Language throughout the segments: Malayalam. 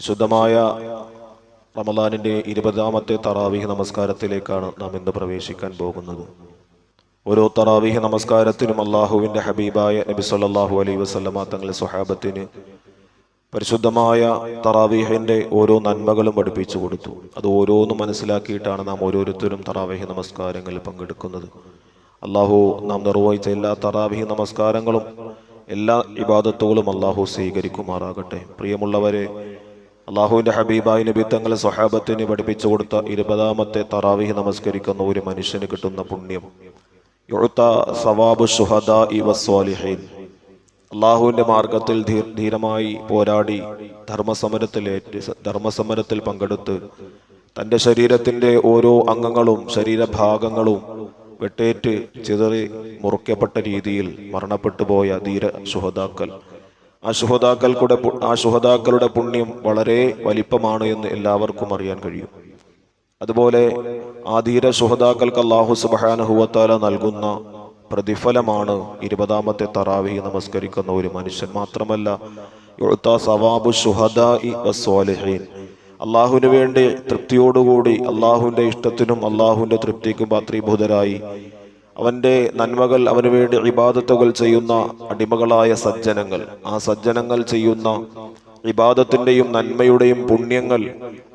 പരിശുദ്ധമായ റമദാനിന്റെ ഇരുപതാമത്തെ തറാവിഹ് നമസ്കാരത്തിലേക്കാണ് നാം ഇന്ന് പ്രവേശിക്കാൻ പോകുന്നത്. ഓരോ തറാവിഹ് നമസ്കാരത്തിനും അള്ളാഹുവിന്റെ ഹബീബായ നബി സല്ലാഹു അലൈ വസ്ലമ തങ്ങളെ സ്വഹാബത്തിന് പരിശുദ്ധമായ തറാവീഹിന്റെ ഓരോ നന്മകളും പഠിപ്പിച്ചു കൊടുത്തു. അത് ഓരോന്നും മനസ്സിലാക്കിയിട്ടാണ് നാം ഓരോരുത്തരും തറാവീഹ് നമസ്കാരങ്ങളിൽ പങ്കെടുക്കുന്നത്. അള്ളാഹു നാം നിർവഹിച്ച എല്ലാ തറാവീഹ് നമസ്കാരങ്ങളും എല്ലാ ഇബാദത്തുകളും അള്ളാഹു സ്വീകരിക്കുമാറാകട്ടെ. പ്രിയമുള്ളവരെ അള്ളാഹുവിന്റെ ഹബീബായി നബി തങ്ങളെ സ്വഹാബത്തിന് പഠിപ്പിച്ചു കൊടുത്ത ഇരുപതാമത്തെ തറാവീഹ് നമസ്കരിക്കുന്ന ഒരു മനുഷ്യന് കിട്ടുന്ന പുണ്യം. യുഴുത്ത അള്ളാഹുവിന്റെ മാർഗത്തിൽ ധീരമായി പോരാടി ധർമ്മസമരത്തിലേറ്റ് ധർമ്മസമരത്തിൽ പങ്കെടുത്ത് തന്റെ ശരീരത്തിന്റെ ഓരോ അംഗങ്ങളും ശരീരഭാഗങ്ങളും വെട്ടേറ്റ് ചിതറി മുറിക്കപ്പെട്ട രീതിയിൽ മരണപ്പെട്ടു പോയ ധീര ശുഹതാക്കൾ ആ ശുഹതാക്കൾക്കുടെ പു- ആ ശുഹതാക്കളുടെ പുണ്യം വളരെ വലിപ്പമാണ് എന്ന് എല്ലാവർക്കും അറിയാൻ കഴിയും. അതുപോലെ ആ ധീര ശുഹതാക്കൾക്ക് അള്ളാഹു സുബാനഹുവത്താല നൽകുന്ന പ്രതിഫലമാണ് ഇരുപതാമത്തെ തറാവി നമസ്കരിക്കുന്ന ഒരു മനുഷ്യൻ മാത്രമല്ല അള്ളാഹുവിന് വേണ്ടി തൃപ്തിയോടുകൂടി അള്ളാഹുവിന്റെ ഇഷ്ടത്തിനും അള്ളാഹുവിന്റെ തൃപ്തിക്കും പാത്രീഭൂതരായി അവന്റെ നന്മകൾ അവന് വേണ്ടി ഇബാദത്തുകൾ ചെയ്യുന്ന അടിമകളായ സജ്ജനങ്ങൾ. ആ സജ്ജനങ്ങൾ ചെയ്യുന്ന ഇബാദത്തിന്റെയും നന്മയുടെയും പുണ്യങ്ങൾ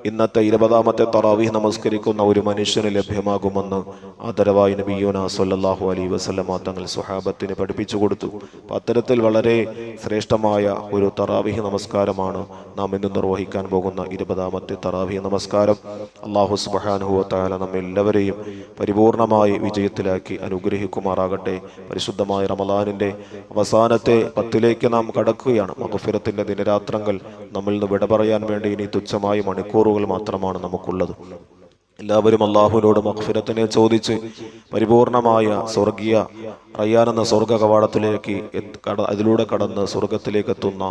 ഇന്നത്തെ ഇരുപതാമത്തെ തറാവീഹ് നമസ്കരിക്കുന്ന ഒരു മനുഷ്യന് ലഭ്യമാകുമെന്ന് ആദരവായി നബിയോന സല്ലാഹു അലൈ വസ്ലമ തങ്ങൾ സുഹാബത്തിന് പഠിപ്പിച്ചു കൊടുത്തു. അത്തരത്തിൽ വളരെ ശ്രേഷ്ഠമായ ഒരു തറാവീഹ് നമസ്കാരമാണ് നാം ഇന്ന് നിർവഹിക്കാൻ പോകുന്ന ഇരുപതാമത്തെ തറാവീഹ് നമസ്കാരം. അള്ളാഹു സുബ്ഹാനഹു വതആല നമ്മെ എല്ലാവരെയും പരിപൂർണമായി വിജയത്തിലാക്കി അനുഗ്രഹിക്കുമാറാകട്ടെ. പരിശുദ്ധമായ റമദാനിന്റെ അവസാനത്തെ പത്തിലേക്ക് നാം കടക്കുകയാണ്. മകുഫിരത്തിന്റെ ദിനരാത്രങ്ങൾ നമ്മിൽ നിന്ന് വിട പറയാൻ വേണ്ടി ഇനി തുച്ഛമായ മണിക്കൂറുകൾ മാത്രമാണ് നമുക്കുള്ളത്. എല്ലാവരും അള്ളാഹുവിനോട് മഖ്ഫിരത്തിനെ ചോദിച്ച് പരിപൂർണമായ സ്വർഗീയ റയ്യാൻ എന്ന സ്വർഗ കവാടത്തിലേക്ക് അതിലൂടെ കടന്ന് സ്വർഗത്തിലേക്ക് എത്തുന്ന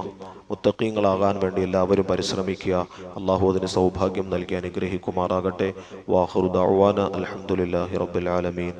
മുത്തക്കീങ്ങളാകാൻ വേണ്ടി എല്ലാവരും പരിശ്രമിക്കുക. അള്ളാഹു അതിന് സൗഭാഗ്യം നൽകി അനുഗ്രഹിക്കുമാറാകട്ടെ. അൽഹംദുലില്ലാഹി റബ്ബിൽ ആലമീൻ.